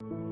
you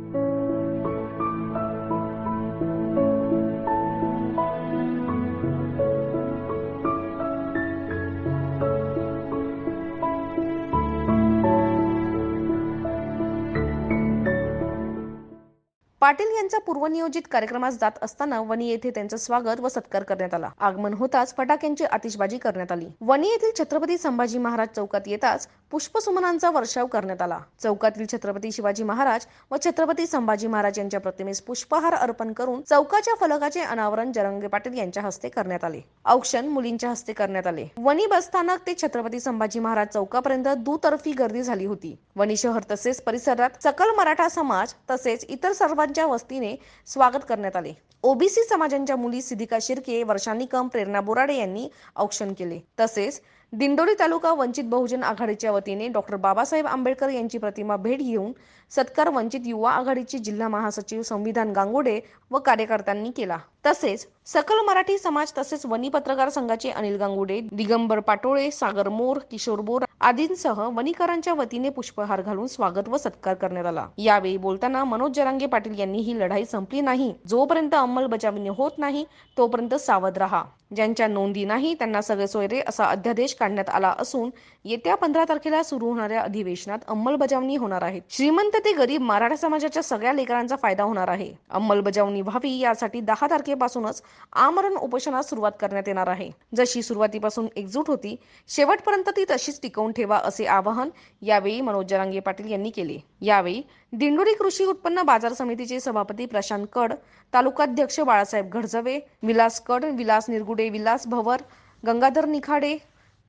Patil यांचा पूर्वनियोजित कार्यक्रमास जात असताना वणी येथे त्यांचं स्वागत व सत्कार करण्यात आला. आगमन होताच फटाक्यांची आतिषबाजी करण्यात आली. वणी येथील छत्रपती संभाजी महाराज चौकात येताच पुष्पसुमनांचा वर्षाव करण्यात आला. चौकातील छत्रपती शिवाजी महाराज व छत्रपती संभाजी महाराज यांच्या प्रतिमेस पुष्पहार अर्पण करून चौकाच्या फलकाचे अनावरण जरंगे पाटील यांच्या हस्ते करण्यात आले. औक्षण मुलींच्या हस्ते करण्यात आले. वणी बसस्थानक ते छत्रपती संभाजी महाराज चौकापर्यंत दुतर्फी गर्दी झाली होती. वणी शहर तसेच परिसरात सकल मराठा समाज तसेच इतर सर्वांच्या वस्तीने स्वागत करण्यात आले. ओबीसी समाजांच्या मुली सिद्धिका शिर्के वर्षांनी कम प्रेरणा बोराडे यांनी औक्षण केले. तसेच दिंडोरी तालुका वंचित बहुजन आघाडीच्या वतीने डॉक्टर बाबासाहेब आंबेडकर यांची प्रतिमा भेट घेऊन सत्कार वंचित युवा आघाडीचे जिल्हा महासचिव संविधान गांगोडे व कार्यकर्त्यांनी केला. तसेच सकल मराठी समाज तसेच वनी पत्रकार संघाचे अनिल गांगुडे दिगंबर पाटोळे सागर मोर किशोर बोर आदींसह वणीकरांच्या वतीने पुष्पहार घालून स्वागत व सत्कार करण्यात आला. यावेळी बोलताना मनोज जरांगे पाटील यांनी ही लढाई संपली नाही. जोपर्यंत अंमलबजावणी होत नाही तोपर्यंत सावध राहा. ज्यांच्या नोंदी नाही त्यांना सगळे सोयरे असा अध्यादेश काढण्यात आला असून येत्या पंधरा तारखेला सुरू होणाऱ्या अधिवेशनात अंमलबजावणी होणार आहे. श्रीमंत ते गरीब मराठा समाजाच्या सगळ्या लेकरांचा फायदा होणार आहे. अंमलबजावणी व्हावी यासाठी दहा तारखेपासूनच आमरण उपोषणास सुरुवात करण्यात येणार आहे. जशी सुरुवातीपासून एकजूट होती शेवटपर्यंत ती तशीच टिकवून ठेवा असे आवाहन यावेळी मनोज जरांगे पाटील यांनी केले. यावेळी दिंडोरी कृषी उत्पन्न बाजार समितीचे सभापती प्रशांत कड तालुकाध्यक्ष बाळासाहेब घडजवे विलास कड विलास निरगुडे विलास भवर गंगाधर निखाडे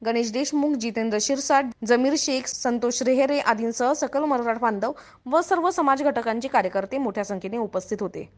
गणेश देशमुख जितेंद्र शिरसाट जमीर शेख संतोष रेहेरे आदींसह सकल मराठा बांधव व सर्व समाज घटकांचे कार्यकर्ते मोठ्या संख्येने उपस्थित होते.